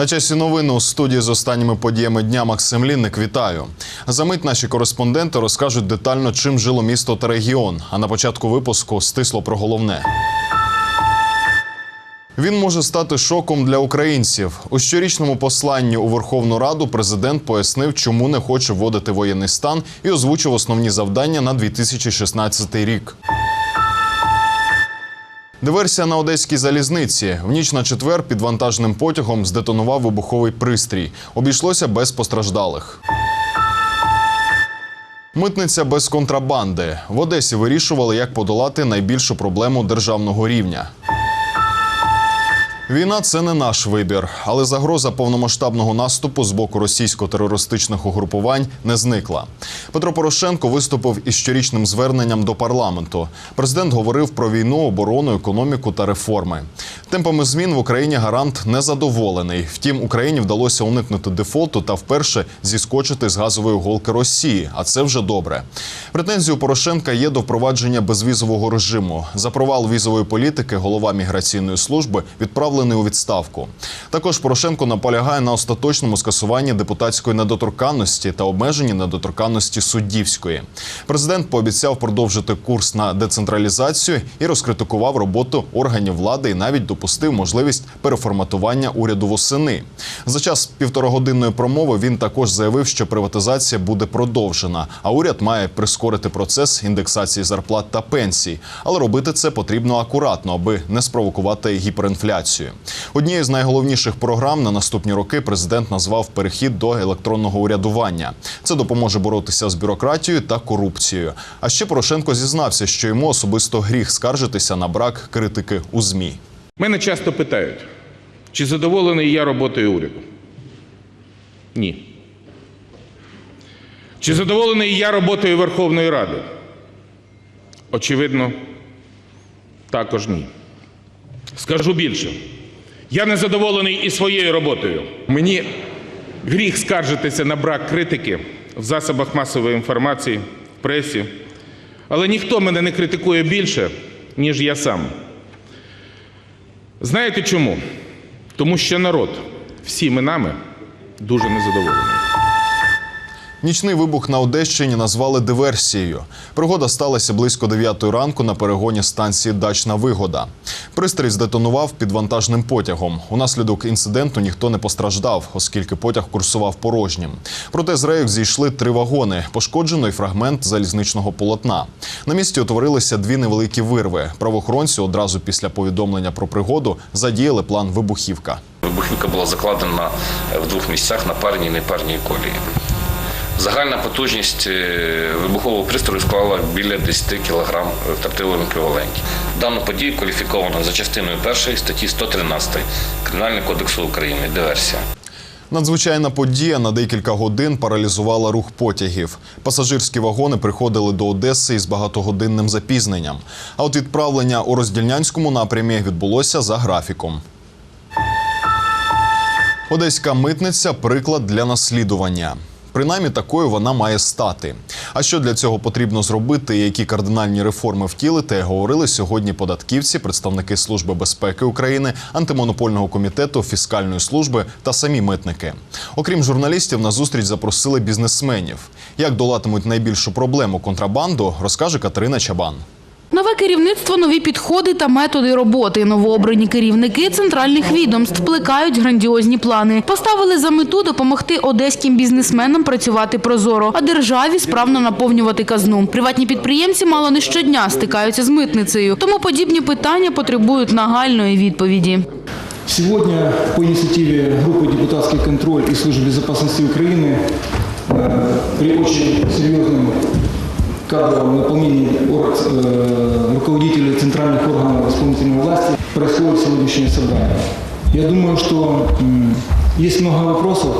На часі новини у студії з останніми подіями дня Максим Лінник. Вітаю. За мить наші кореспонденти розкажуть детально, чим жило місто та регіон. А на початку випуску стисло про головне. Він може стати шоком для українців. У щорічному посланні у Верховну Раду президент пояснив, чому не хоче вводити воєнний стан і озвучив основні завдання на 2016 рік. Диверсія на одеській залізниці. В ніч на четвер під вантажним потягом здетонував вибуховий пристрій. Обійшлося без постраждалих. Митниця без контрабанди. В Одесі вирішували, як подолати найбільшу проблему державного рівня. Війна це не наш вибір, але загроза повномасштабного наступу з боку російсько-терористичних угрупувань не зникла. Петро Порошенко виступив із щорічним зверненням до парламенту. Президент говорив про війну, оборону, економіку та реформи. Темпами змін в Україні гарант незадоволений. Втім, Україні вдалося уникнути дефолту та вперше зіскочити з газової голки Росії. А це вже добре. Претензії у Порошенка є до впровадження безвізового режиму. За провал візової політики голова міграційної служби відправлений у відставку. Також Порошенко наполягає на остаточному скасуванні депутатської недоторканності та обмеженні недоторканності суддівської. Президент пообіцяв продовжити курс на децентралізацію і розкритикував роботу органів влади і навіть допустив можливість переформатування уряду восени. За час півторагодинної промови він також заявив, що приватизація буде продовжена, а уряд має прискорити процес індексації зарплат та пенсій. Але робити це потрібно акуратно, аби не спровокувати гіперінфляцію. Однією з найголовніших програм на наступні роки президент назвав перехід до електронного урядування. Це допоможе боротися з бюрократією та корупцією. А ще Порошенко зізнався, що йому особисто гріх скаржитися на брак критики у змі. Мене часто питають, чи задоволений я роботою уряду? Ні. Чи задоволений я роботою Верховної Ради? Очевидно, також ні. Скажу більше. Я не задоволений і своєю роботою. Мені гріх скаржитися на брак критики в засобах масової інформації, в пресі. Але ніхто мене не критикує більше, ніж я сам. Знаєте чому? Тому що народ всіми нами дуже незадоволений. Нічний вибух на Одещині назвали диверсією. Пригода сталася близько 9 ранку на перегоні станції Дачна Вигода. Пристрій здетонував під вантажним потягом. Унаслідок інциденту ніхто не постраждав, оскільки потяг курсував порожнім. Проте з рейок зійшли три вагони. Пошкоджено фрагмент залізничного полотна. На місці утворилися дві невеликі вирви. Правоохоронці одразу після повідомлення про пригоду задіяли план вибухівка. Вибухівка була закладена в двох місцях на парній і непарній колії. Загальна потужність е, вибухового пристрою склала біля 10 кг в тротиловому еквіваленті. Дану подію кваліфіковано за частиною першої статті 113 Кримінального кодексу України диверсія. Надзвичайна подія на декілька годин паралізувала рух потягів. Пасажирські вагони приходили до Одеси із багатогодинним запізненням. А от відправлення у роздільнянському напрямі відбулося за графіком. Одеська митниця приклад для наслідування. Принаймні такою вона має стати. А що для цього потрібно зробити які кардинальні реформи втілити, говорили сьогодні податківці, представники Служби безпеки України, антимонопольного комітету, фіскальної служби та самі митники. Окрім журналістів, на зустріч запросили бізнесменів. Як долатимуть найбільшу проблему контрабанду, розкаже Катерина Чабан. Нове керівництво, нові підходи та методи роботи. Новообрані керівники центральних відомств плекають грандіозні плани. Поставили за мету допомогти одеським бізнесменам працювати прозоро, а державі справно наповнювати казну. Приватні підприємці мало не щодня стикаються з митницею, тому подібні питання потребують нагальної відповіді. Сегодня по инициативе группы «Депутатский контроль» и Службы безопасности Украины э, при очень серьезном кадровом наполнении э, руководителей центральных органов исполнительной власти происходит сегодняшнее собрание. Я думаю, что есть много вопросов,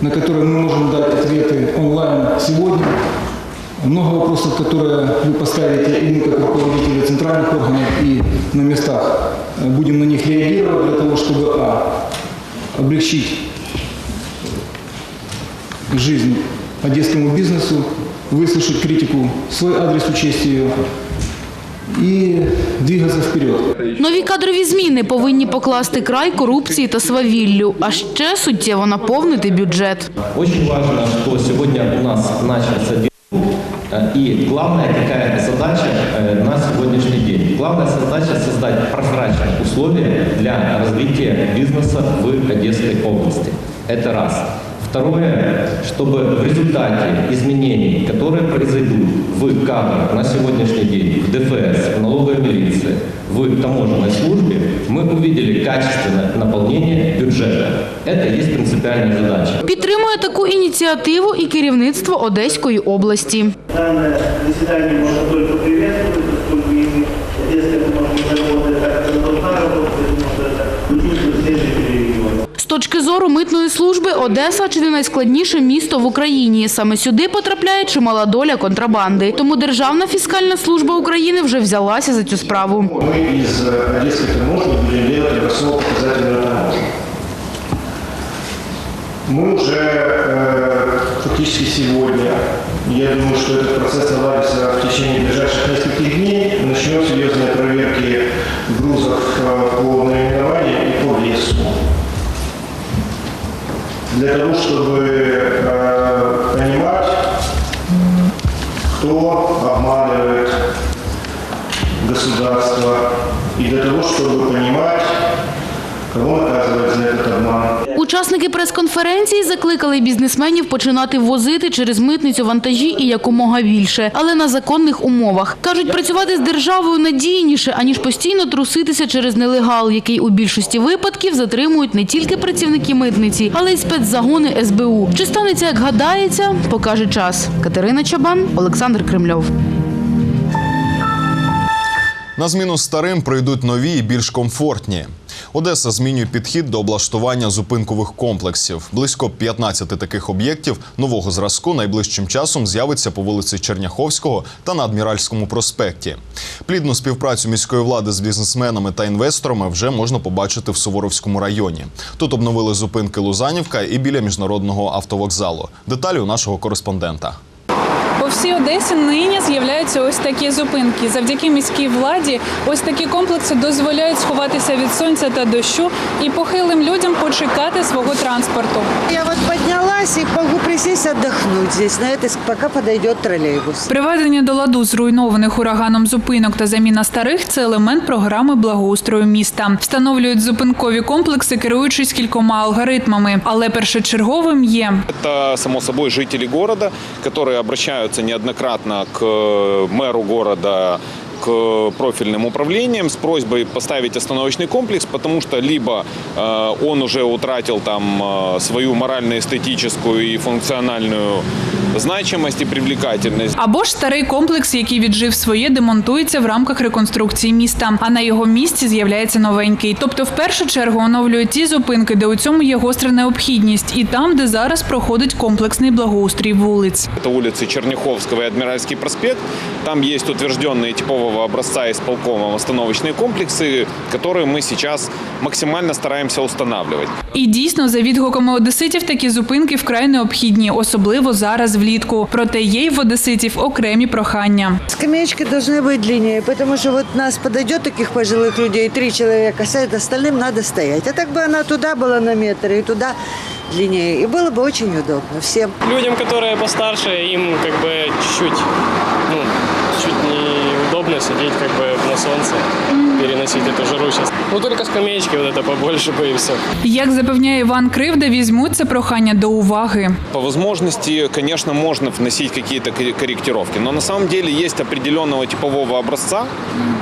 на которые мы можем дать ответы онлайн сегодня. Много вопросов, которые вы поставите и мы, как руководители центральных органов, и на местах э, будем на них реагировать для того, чтобы а, облегчить жизнь одесскому бизнесу, выслушать критику, в свой адрес учесть ее и двигаться вперед. Нові кадрові зміни повинні покласти край корупції та свавіллю, а ще суттєво наповнити бюджет. Очень важно, что сегодня у нас начался диалог. Э, И главная какая задача э, на сегодняшний день? Главная задача создать прозрачные условия для развития бизнеса в Одесской области. Это раз. Второе, чтобы в результате изменений, которые произойдут в кадрах на сегодняшний день, в ДФС, в налоговой милиции, в таможенной службе, мы увидели качественное наполнение бюджета. Это есть принципиальная задача. Підтримує таку ініціативу і керівництво Одеської області. Данное заседание можно только точки зору митної служби Одеса чи не найскладніше місто в Україні. Саме сюди потрапляє чимала доля контрабанди. Тому Державна фіскальна служба України вже взялася за цю справу. Мы из э, Одесской таможни будем делать образцово-показательную таможню. Мы уже э, фактически сегодня, я думаю, что этот процесс наладится в течение ближайших нескольких дней, начнем серьезные проверки грузов э, по Для того, чтобы э, понимать, кто обманывает государства и для того, чтобы понимать, Учасники прес-конференції закликали бізнесменів починати возити через митницю вантажі і якомога більше, але на законних умовах. Кажуть, працювати з державою надійніше, аніж постійно труситися через нелегал, який у більшості випадків затримують не тільки працівники митниці, але й спецзагони СБУ. Чи станеться, як гадається, покаже час. Катерина Чабан, Олександр Кремльов. На зміну старим прийдуть нові і більш комфортні. Одеса змінює підхід до облаштування зупинкових комплексів. Близько 15 таких об'єктів нового зразку найближчим часом з'явиться по вулиці Черняховського та на Адміральському проспекті. Плідну співпрацю міської влади з бізнесменами та інвесторами вже можна побачити в Суворовському районі. Тут обновили зупинки Лузанівка і біля міжнародного автовокзалу. Деталі у нашого кореспондента. По всій Одесі нині з'являються ось такі зупинки. Завдяки міській владі ось такі комплекси дозволяють сховатися від сонця та дощу і похилим людям почекати свого транспорту. Я вот поднялась и могу присесть отдохнуть здесь, на этой, пока подойдет троллейбус. Приведення до ладу зруйнованих ураганом зупинок та заміна старих це елемент програми благоустрою міста. Встановлюють зупинкові комплекси, керуючись кількома алгоритмами. Але першочерговим є Это, само собой, жители города, которые обращаются неоднократно к э, мэру города, к профильным управлениям с просьбой поставить остановочный комплекс, потому что либо э, он уже утратил там э, свою морально-эстетическую и функциональную значимость и привлекательность. або ж старий комплекс, який віджив своє, демонтується в рамках реконструкції міста. А на його місці з'являється новенький. Тобто, в першу чергу оновлюють ті зупинки, де у цьому є гостра необхідність, і там, де зараз проходить комплексний благоустрій вулиць. Это улицы Черняховского и Адмиральский проспект. Там есть утвержденные типового образца исполкомом остановочные комплексы, которые мы сейчас максимально стараемся устанавливать. І дійсно, за відгуками одеситів, такі зупинки вкрай необхідні, особливо зараз влітку. Проте є й в одеситів окремі прохання. Скамеечки должны быть длиннее, потому что вот нас подойдет таких пожилых людей, три человека сядет, остальным надо стоять. А так бы она туда была на метр и туда длиннее. И было бы очень удобно всем. людям, которые постарше, им как бы чуть-чуть, ну, чуть неудобно сидеть как бы на солнце, переносить эту жару сейчас. Ну, только скамеечки вот это побольше бы и все. Як запевняє Іван Кривда, візьмуть це прохання до уваги. По возможности, конечно, можно вносить какие-то кор- корректировки, но на самом деле есть определенного типового образца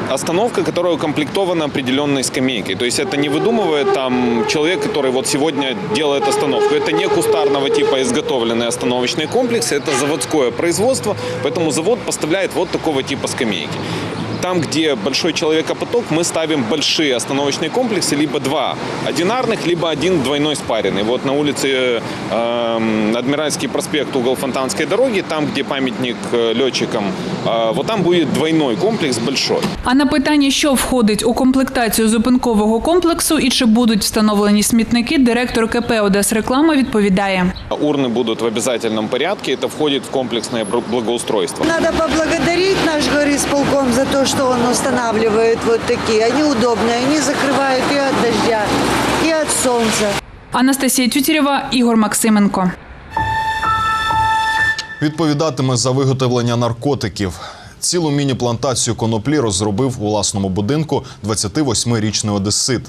остановка, которая укомплектована определенной скамейкой. То есть это не выдумывает там человек, который вот сегодня делает остановку. Это не кустарного типа изготовленные остановочные комплексы, это заводское производство, поэтому завод поставляет вот такого типа скамейки. там, где большой человекопоток, мы ставим большие остановочные комплексы, либо два одинарных, либо один двойной спаренный. Вот на улице э, Адмиральский проспект, угол Фонтанской дороги, там, где памятник э, летчикам, э, вот там будет двойной комплекс большой. А на питання, що входить у комплектацію зупинкового комплексу і чи будуть встановлені смітники, директор КП «Одесреклама» відповідає. Урны будут в обязательном порядке, это входит в комплексное бр- благоустройство. Надо поблагодарить наш горисполком за то, что он устанавливает вот такие. Они удобные, они закрывают и от дождя, и от солнца. Анастасія Тютєрєва, Ігор Максименко. Відповідатиме за виготовлення наркотиків. Цілу міні-плантацію коноплі розробив у власному будинку 28-річний одесит.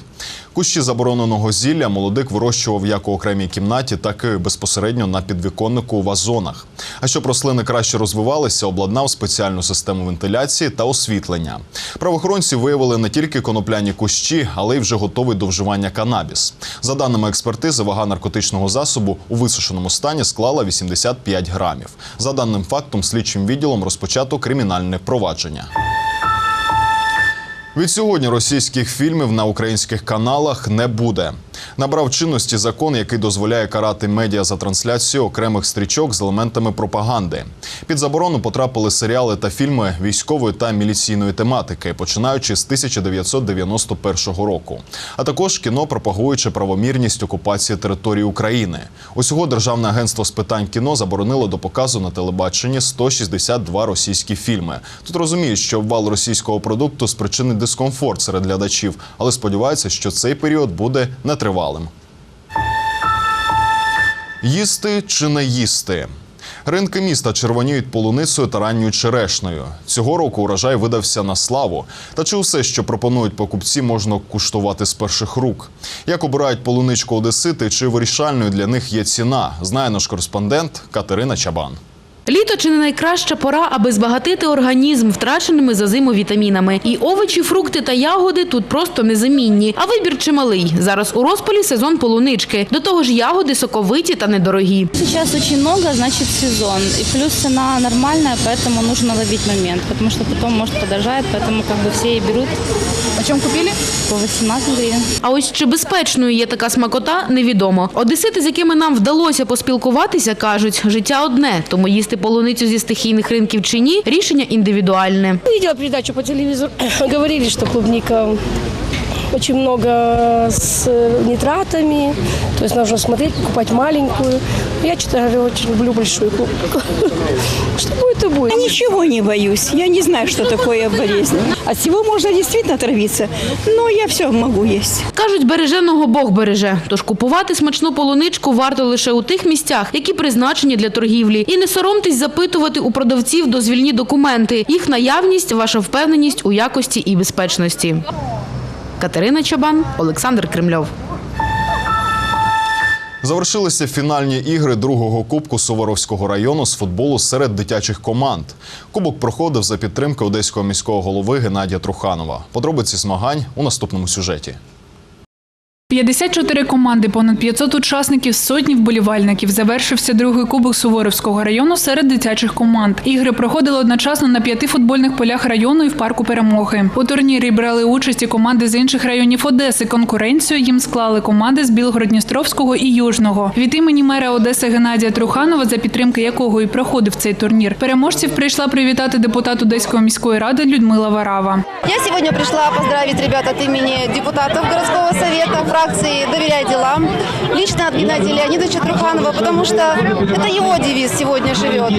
Кущі забороненого зілля молодик вирощував як у окремій кімнаті, так і безпосередньо на підвіконнику у вазонах. А щоб рослини краще розвивалися, обладнав спеціальну систему вентиляції та освітлення. Правоохоронці виявили не тільки конопляні кущі, але й вже готовий до вживання канабіс. За даними експертизи, вага наркотичного засобу у висушеному стані склала 85 грамів. За даним фактом, слідчим відділом розпочато кримінальне провадження. Від сьогодні російських фільмів на українських каналах не буде. Набрав чинності закон, який дозволяє карати медіа за трансляцію окремих стрічок з елементами пропаганди. Під заборону потрапили серіали та фільми військової та міліційної тематики, починаючи з 1991 року, а також кіно, пропагуючи правомірність окупації території України. Усього Державне агентство з питань кіно заборонило до показу на телебаченні 162 російські фільми. Тут розуміють, що обвал російського продукту спричинить дискомфорт серед глядачів, але сподіваються, що цей період буде нетривалим. Їсти чи не їсти? Ринки міста червоніють полуницею та ранньою черешнею. Цього року урожай видався на славу. Та чи усе, що пропонують покупці, можна куштувати з перших рук? Як обирають полуничку одесити, чи вирішальною для них є ціна? Знає наш кореспондент Катерина Чабан. Літо чи не найкраща пора, аби збагатити організм втраченими за зиму вітамінами. І овочі, фрукти та ягоди тут просто незамінні. А вибір чималий. Зараз у розпалі сезон полунички. До того ж, ягоди соковиті та недорогі. Сейчас очень много, значит сезон. И плюс цена нормальная, поэтому нужно ловить момент, потому что потом может подорожает, поэтому как бы все и берут. Почем купили? По 18 гривен. А ось чи безпечною є така смакота, невідомо. Одесити, з якими нам вдалося поспілкуватися, кажуть, життя одне, тому їсти полуницю зі стихійних ринків чи ні, рішення індивідуальне. Видела передачу по телевізору, говорили, що клубника очень много с нитратами, то есть нужно смотреть, покупать маленькую. Я, честно говоря, очень люблю большую клубнику. Что будет, то будет. Я ничего не боюсь. Я не знаю, что такое болезнь. От всего можно действительно отравиться, но я все могу есть. Кажуть, береженого Бог береже. Тож купувати смачну полуничку варто лише у тих місцях, які призначені для торгівлі. І не соромтесь запитувати у продавців дозвільні документи. Їх наявність – ваша впевненість у якості і безпечності. Катерина Чабан, Олександр Кремльов. Завершилися фінальні ігри другого кубку Суворовського району з футболу серед дитячих команд. Кубок проходив за підтримки одеського міського голови Геннадія Труханова. Подробиці змагань у наступному сюжеті. 54 команди, понад 500 учасників, сотні вболівальників. Завершився другий кубок Суворовського району серед дитячих команд. Ігри проходили одночасно на п'яти футбольних полях району і в парку перемоги. У турнірі брали участь команди з інших районів Одеси. Конкуренцію їм склали команди з Білгородністровського і Южного. Від імені мера Одеси Геннадія Труханова, за підтримки якого і проходив цей турнір. Переможців прийшла привітати депутат Одеської міської ради Людмила Варава. Я сегодня пришла поздравить ребят от имени депутатов городского совета, фракции «Доверяй делам», лично от Геннадия Леонидовича Труханова, потому что это его девиз сегодня живет.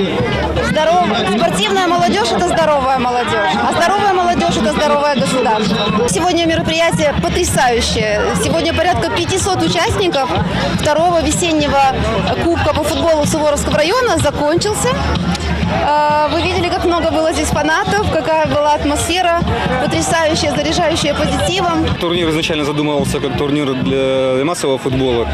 Здоров... Спортивная молодежь – это здоровая молодежь, а здоровая молодежь – это здоровое государство. Сегодня мероприятие потрясающее. Сегодня порядка 500 участников второго весеннего кубка по футболу Суворовского района закончился. А, Вы видели, как много было здесь фанатов, какая была атмосфера, потрясающая, заряжающая позитивом. Турнир изначально задумывался как турнир для массового футбола.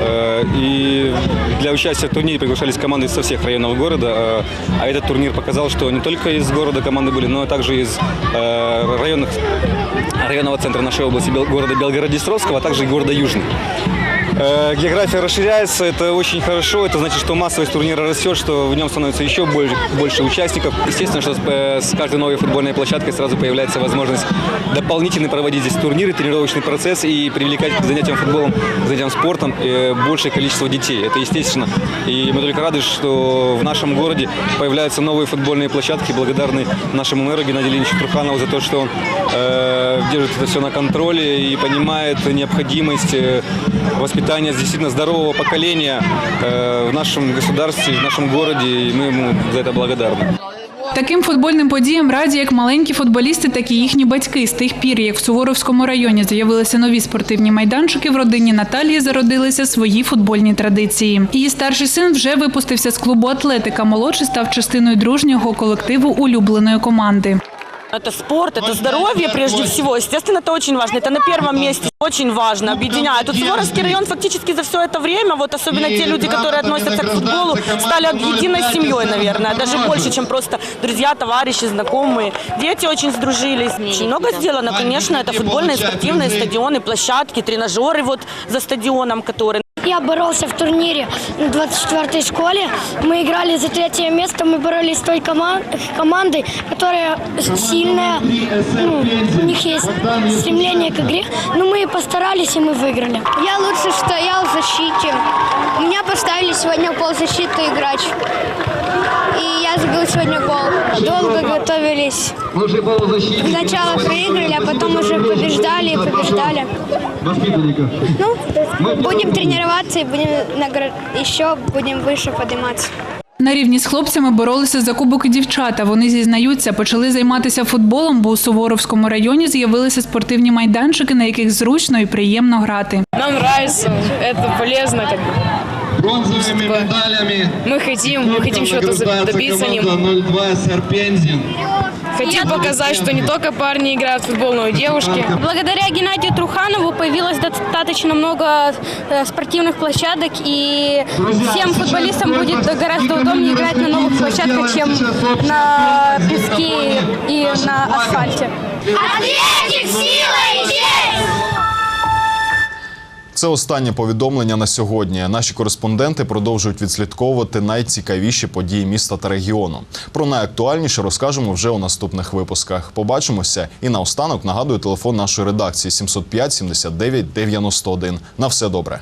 Э, И для участия в турнире приглашались команды со всех районов города. Э, А этот турнир показал, что не только из города команды были, но также из э, районных, районного центра нашей области, Бел- города Белгород-Днестровского, а также и города Южный. Э, География расширяется, это очень хорошо. Это значит, что массовость турнира растет, что в нем становится еще больше, больше участников. Естественно, что с, э, с каждой новой футбольной площадкой сразу появляется возможность дополнительно проводить здесь турниры, тренировочный процесс и привлекать к занятиям футболом, занятиям спортом э, большее количество детей. Это естественно. И мы только рады, что в нашем городе появляются новые футбольные площадки. Благодарны нашему мэру Геннадию Ильичу Труханову за то, что он э, держит это все на контроле и понимает необходимость воспитания действительно здорового поколения э, в нашем государстве, в нашем городе, и мы ему за это благодарны. Таким футбольним подіям раді як маленькі футболісти, так і їхні батьки. З тих пір, як в Суворовському районі з'явилися нові спортивні майданчики, в родині Наталії зародилися свої футбольні традиції. Її старший син вже випустився з клубу Атлетика. Молодший став частиною дружнього колективу улюбленої команди. Это спорт, это здоровье прежде всего. Естественно, это очень важно. Это на первом месте очень важно, объединяет. Тут Суворовский район фактически за все это время, вот особенно те люди, которые относятся к футболу, стали единой семьей, наверное. Даже больше, чем просто друзья, товарищи, знакомые. Дети очень сдружились. Очень много сделано, конечно. Это футбольные, спортивные стадионы, площадки, тренажеры вот за стадионом, которые Я боролся в турнире на 24-й школе. Мы играли за третье место. Мы боролись с той кома- командой, которая сильная. Ну, у них есть стремление к игре. Но мы постарались, и мы выиграли. Я лучше стоял в защите. Меня поставили сегодня в ползащиты играть. Готовились. Сначала проиграли, а потом уже побеждали и побеждали. Ну, будем тренироваться и будем награ- еще будем выше подниматься. На рівні з хлопцями боролися за кубок і дівчата. Вони зізнаються, почали займатися футболом, бо у Суворовському районі з'явилися спортивні майданчики, на яких зручно і приємно грати. Нам нравится, это полезно. Бронзовыми медалями. Мы хотим, мы хотим чего-то за- добиться. Не... 02 Серпензин. Хотим показать, что не только парни играют в футбол, но и девушки. Благодаря Геннадию Труханову появилось достаточно много э, спортивных площадок, и всем футболистам будет гораздо удобнее играть на новых площадках, чем на песке и на асфальте. Атлетик, сила и! Це останнє повідомлення на сьогодні. Наші кореспонденти продовжують відслідковувати найцікавіші події міста та регіону. Про найактуальніше розкажемо вже у наступних випусках. Побачимося і наостанок нагадую телефон нашої редакції 705 79 91. На все добре.